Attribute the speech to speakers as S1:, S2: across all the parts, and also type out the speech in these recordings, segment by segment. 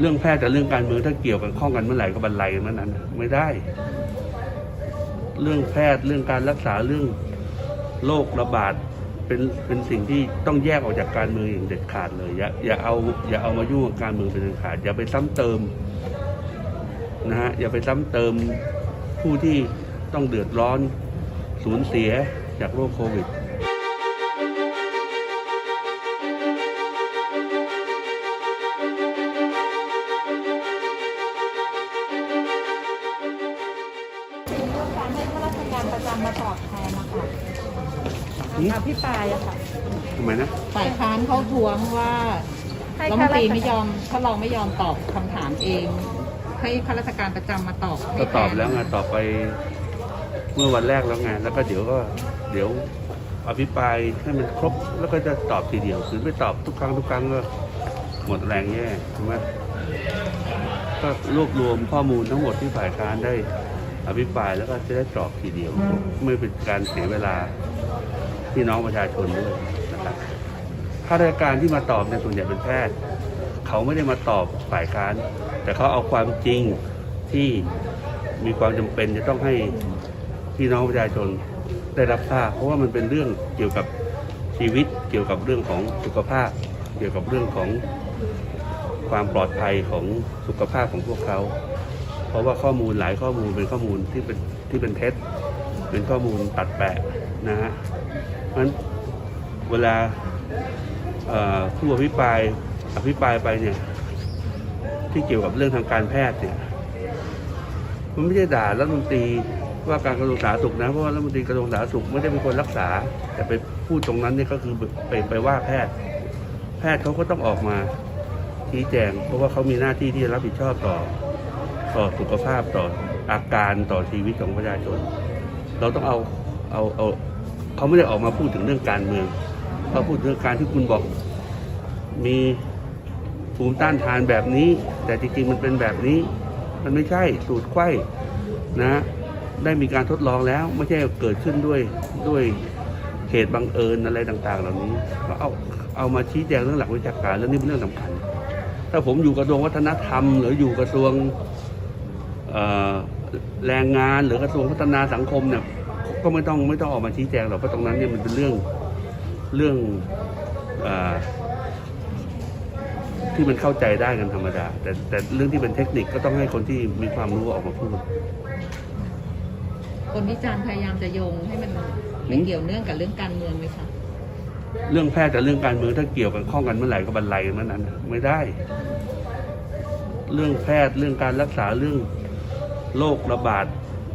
S1: เรื่องแพทย์กับเรื่องการเมืองถ้าเกี่ยวกันข้องกันเมื่อไหร่ก็บรรลัยกันเมื่อนั้นไม่ได้ เรื่องแพทย์เรื่องการรักษาเรื่องโรคระบาดเป็นเป็นสิ่งที่ต้องแยกออกจากการเมืองอย่างเด็ดขาดเลย อย่าอย่าเอาอย่าเอามายุ่งกับการเมืองเป็นเด็ดขาด อย่าไปซ้ำเติมนะฮะอย่าไปซ้ำเติมผู้ที่ต้องเดือดร้อนสูญเสียจากโรคโควิด
S2: รประจำมาตอบแทนนะคะ
S1: อืม
S2: อภิปรายอะค่ะ
S1: ทำไมนะ
S3: ฝ่ายค้านเขาทวงว่า
S2: ให้
S3: รัฐม
S2: ข้านรา
S3: ตรี
S2: ช
S3: ไม่ย
S2: การ
S3: อมถ้าเราไม่ยอมตอบคำถามเอง ให้ข้าราชการประจำมาตอบให้
S1: ก็ตอบ
S3: ทน
S1: แล้วไงตอบไปเมื่อวันแรกแล้วไงแล้วก็เดี๋ยวก็เดี๋ยวอภิปรายให้มันครบแล้วก็จะตอบทีเดียวคือไม่ตอบทุกครั้งทุกครั้งก็หมดแรงแย่ใช่ไหมก็รวบรวมข้อมูลทั้งหมดที่ฝ่ายค้านได้ อภิปรายแล้วก็จะได้ตอบทีเดียว ไม่เป็นการเสียเวลาพี่น้องประชาชนด้วยนะครับข้าราชการที่มาตอบในส่วนใหญ่เป็นแพทย์ เขาไม่ได้มาตอบฝ่ายค้าน แต่เขาเอาความจริงที่มีความจำเป็นจะต้องให้พี่น้องประชาชนได้รับทราบเพราะว่ามันเป็นเรื่องเกี่ยวกับชีวิตเกี่ยวกับเรื่องของสุขภาพ เกี่ยวกับเรื่องของความปลอดภัยของสุขภาพของพวกเขา เพราะว่าข้อมูลหลายข้อมูลเป็นข้อมูลที่เป็นที่เป็นเท็จ เป็นข้อมูลตัดแปะนะฮะเพราะฉะนั้นเวลาผู้อภิปรายอภิปรายไปเนี่ยที่เกี่ยวกับเรื่องทางการแพทย์เนี่ยมันไม่ใช่ด่ารัฐมนตรีว่าการกระทรวงสาธารณสุขนะเพราะว่ารัฐมนตรีกระทรวงสาธารณสุขไม่ได้เป็นคนรักษา แต่ไปพูดตรงนั้นเนี่ยก็คือไปไปว่าแพทย์ แพทย์เขาก็ต้องออกมาชี้แจง เพราะว่าเขามีหน้าที่ที่จะรับผิดชอบต่อ ต่อสุขภาพต่ออาการต่อชีวิตของประชาชน เราต้องเอาเอาเอาเขาไม่ได้ออกมาพูดถึงเรื่องการเมืองเขาพูดถึงเรื่องการที่คุณบอกมีภูมิต้านทานแบบนี้ แต่จริงๆมันเป็นแบบนี้ มันไม่ใช่สูตรไข้นะ ได้มีการทดลองแล้วไม่ใช่เกิดขึ้นด้วยด้วยเหตุบังเอิญอะไรต่าง ๆ เหล่านี้ก็เอาเอามาชี้แจงเรื่องหลักวิชาการแล้วนี่เป็นเรื่องสำคัญ ถ้าผมอยู่กระทรวงวัฒนธรรม หรืออยู่กระทรวง แรงงานหรือกระทรวงพัฒนาสังคมเนี่ยก็ไม่ต้องไม่ต้องออกมาชี้แจงหรอกเพราะตรงนั้นเนี่ยมันเป็นเรื่องเรื่องเอ่อที่มันเข้าใจได้กันธรรมดา แต่แต่เรื่องที่เป็นเทคนิคก็ต้องให้คนที่มีความรู้ออกมาพูด
S3: คนวิจารณ์พยายามจะโยงให้มันไม่เกี่ยวเนื่องกับเรื่องการเมืองไหมคะ
S1: เรื่องแพทย์กับเรื่องการเมืองถ้าเกี่ยวกันข้องกันเมื่อไหร่ก็บรรลัยกันเมื่อนั้นนะไม่ได้ เรื่องแพทย์เรื่องการรักษาเรื่อง โรคระบาด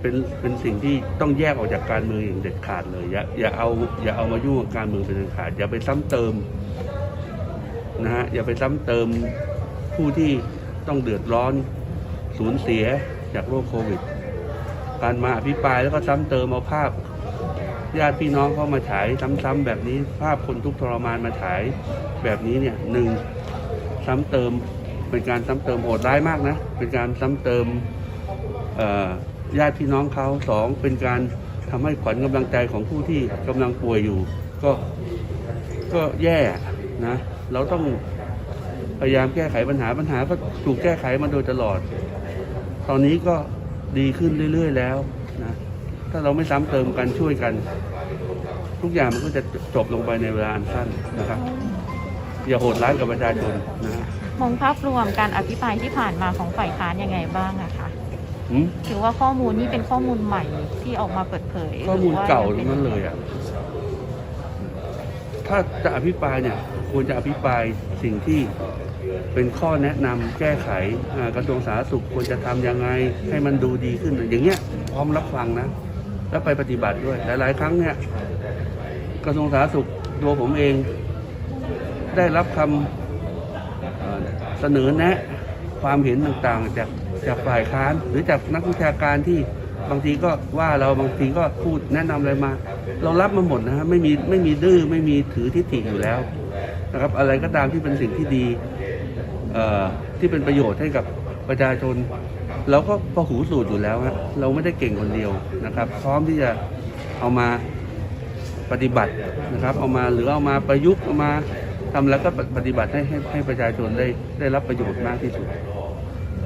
S1: เป็นเป็นสิ่งที่ต้องแยกออกจากการเมืองอย่างเด็ดขาดเลย อย่าอย่าเอาอย่าเอามายุ่งกับการเมืองเป็นเด็ดขาด อย่าไปซ้ำเติมนะฮะอย่าไปซ้ำเติมผู้ที่ต้องเดือดร้อนสูญเสียจากโรคโควิด การมาอภิปรายแล้วก็ซ้ำเติมเอาภาพญาติพี่น้องเขามาฉายซ้ำๆแบบนี้ภาพคนทุกทรมานมาฉายแบบนี้เนี่ยหนึ่งซ้ำเติมเป็นการซ้ำเติมโหดร้ายมากนะ เป็นการซ้ำเติม ญาติพี่น้องเขาสองเป็นการทำให้ขวัญกำลังใจของผู้ที่กำลังป่วยอยู่ ก็ก็แย่นะ เราต้องพยายามแก้ไขปัญหาปัญหาก็ถูกแก้ไขมาโดยตลอด ตอนนี้ก็ดีขึ้นเรื่อย ๆ แล้วนะถ้าเราไม่ซ้ำเติมกันช่วยกัน ทุกอย่างมันก็จะจบลงไปในเวลาอันสั้นนะครับ อย่าโหดร้ายกับประชาชนนะ
S2: มองภาพรวมการอภิปรายที่ผ่านมาของฝ่ายค้านยังไงบ้างอะคะ ถือว่าข้อมูลนี้เป็นข้อมูลใหม่ที่ออกมาเปิดเผย
S1: ข้อมูล
S2: หรืว่
S1: เก่า
S2: ป็
S1: ทั้งนั้นเลยอะถ้าจะอภิปรายเนี่ยควรจะอภิปรายสิ่งที่เป็นข้อแนะนำแก้ไขอ่ากระทรวงสาธารณสุขควรจะทำยังไงให้มันดูดีขึ้นอย่างเงี้ยพร้อมรับฟังนะ แล้วไปปฏิบัติด้วย หลาย ๆ ครั้งเนี่ยกระทรวงสาธารณสุขตัวผมเอง ได้รับคำเอ่อเสนอแนะความเห็นต่างๆจาก จากฝ่ายค้าน หรือจากนักวิชาการที่บางทีก็ว่าเราบางทีก็พูดแนะนำอะไรมา เรารับมาหมดนะฮะไม่มีไม่มีดื้อไม่มีถือทิฏฐิอยู่แล้วนะครับ อะไรก็ตามที่เป็นสิ่งที่ดีเอ่อที่เป็นประโยชน์ให้กับประชาชนเราก็พอหูสูตรอยู่แล้วฮะเราไม่ได้เก่งคนเดียวนะครับ พร้อมที่จะเอามาปฏิบัตินะครับ เอามาหรือเอามาประยุกต์เอามาทำแล้วก็ปฏิบัติให้ให้ให้ประชาชนได้ได้รับประโยชน์มากที่สุด